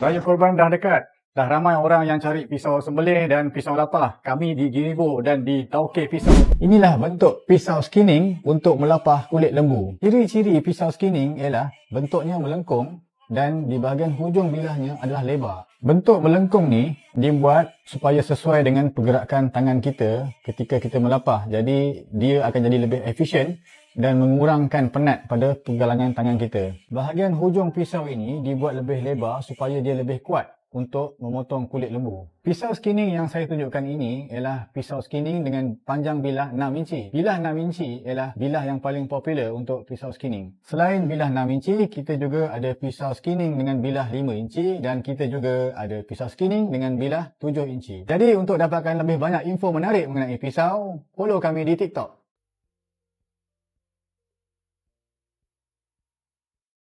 Raya Korban dah dekat. Dah ramai orang yang cari pisau sembelih dan pisau lapah. Kami di Giribo dan di Tauke Pisau. Inilah bentuk pisau skinning untuk melapah kulit lembu. Ciri-ciri pisau skinning ialah bentuknya melengkung dan di bahagian hujung bilahnya adalah lebar. Bentuk melengkung ni dibuat supaya sesuai dengan pergerakan tangan kita ketika kita melapah. Jadi dia akan jadi lebih efisien dan mengurangkan penat pada pergelangan tangan kita. Bahagian hujung pisau ini dibuat lebih lebar supaya dia lebih kuat untuk memotong kulit lembu. Pisau skinning yang saya tunjukkan ini ialah pisau skinning dengan panjang bilah 6 inci. Bilah 6 inci ialah bilah yang paling popular untuk pisau skinning. Selain bilah 6 inci, kita juga ada pisau skinning dengan bilah 5 inci dan kita juga ada pisau skinning dengan bilah 7 inci. Jadi untuk dapatkan lebih banyak info menarik mengenai pisau, follow kami di TikTok.